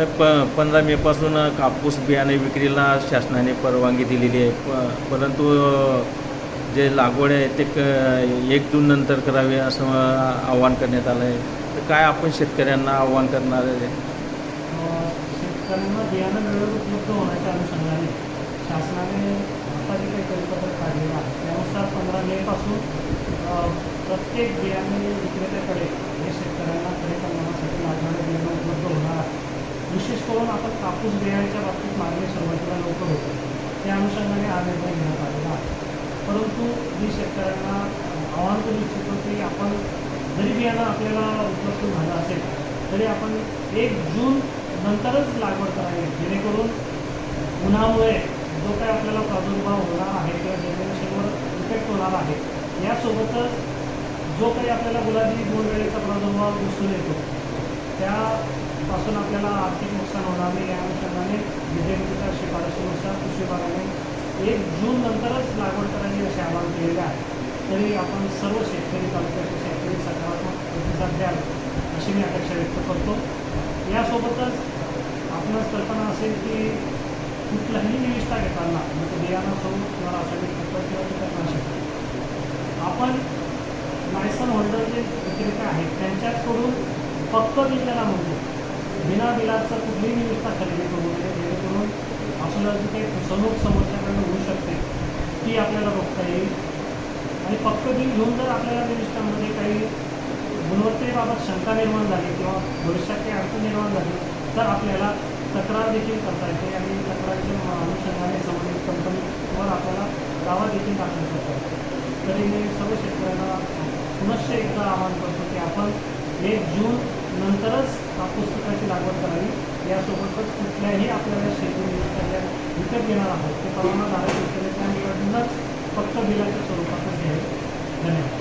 तर प पंधरा मेपासून कापूस बियाणे विक्रीला शासनाने परवानगी दिलेली आहे. प परंतु जे लागवड आहे ते क एक जून नंतर करावे असं आव्हान करण्यात आलं आहे. तर काय आपण शेतकऱ्यांना आव्हान करणार आहे? शेतकऱ्यांना बियाणं वेळेवर उपलब्ध होण्याच्या अनुषंगाने शासनाने आता जे काही परिपत्रक काढलेलं आहे. त्यानुसार पंधरा मेपासून अ, प्रत्येक बियाणे विक्रे हे शेतकऱ्यांना खरे प्रमाणासाठी लागणारे बियाणं उपलब्ध होणार आहे विशेष करून आपण कापूस बियाण्याच्या बाबतीत मागणी सुरुवातीला लवकर होते. त्या अनुषंगाने हा निर्णय घेण्यात आलेला आहे. परंतु मी शेतकऱ्यांना आव्हान करू इच्छितो की आपण जरी बियाणं आपल्याला उपलब्ध झालं असेल तरी आपण एक जून नंतरच लागवड करावी जेणेकरून उन्हामुळे जो काही आपल्याला प्रादुर्भाव होणार आहे किंवा जनरेशनवर इफेक्ट होणार आहे यासोबतच जो काही आपल्याला गुलाबी दोन वेळेचा प्रादुर्भाव दिसून येतो त्या पासून आपल्याला आर्थिक नुकसान होणार नाही या अनुषंगाने विधेयकाच्या शिफारशीनुसार कृषी विभागाने एक जून नंतरच लागवड करायची असे आवाहन केलेले आहे. तरी आपण सर्व शेतकरी तालुक्याचे शेतकरी सकारात्मक प्रतिसाद द्याल अशी मी अपेक्षा व्यक्त करतो. यासोबतच आपणास कल्पना असेल की कुठलाही निविष्ठा घेताना म्हणजे बियाणं सोडून किंवा रासायनिक खतं किंवा कीटकनाशक आपण लायसन होल्डर जे विक्रेते आहेत त्यांच्याचकडून फक्त बिल त्याला म्हणतो. बिना बिलाचं कुठलीही व्यवस्था खरेदी करू नये जेणेकरून आपल्याला काही फसवणूक समोरच्याकडे होऊ शकते ती आपल्याला बघता येईल. आणि फक्त बिल घेऊन जर आपल्याला निविष्ठामध्ये काही गुणवत्तेबाबत शंका निर्माण झाली किंवा भविष्यात काही अडचण निर्माण झाली तर आपल्याला तक्रार देखील करता येते आणि तक्रारीच्या अनुषंगाने संबंधित कंपनीवर आपल्याला दावा देखील दाखल करता येतो. तरी मी सर्व शेतकऱ्यांना पुनश्च एकदा आवाहन करतो की आपण एक जून नंतरच कापूस पिकाची लागवड करावी. यासोबतच कुठल्याही आपल्याला शेती निविष्ठा विकत घेणार आहोत ते परवाना धारक विक्रेत्यांकडूनच फक्त बिलाच्या स्वरूपातच घ्यावे. धन्यवाद.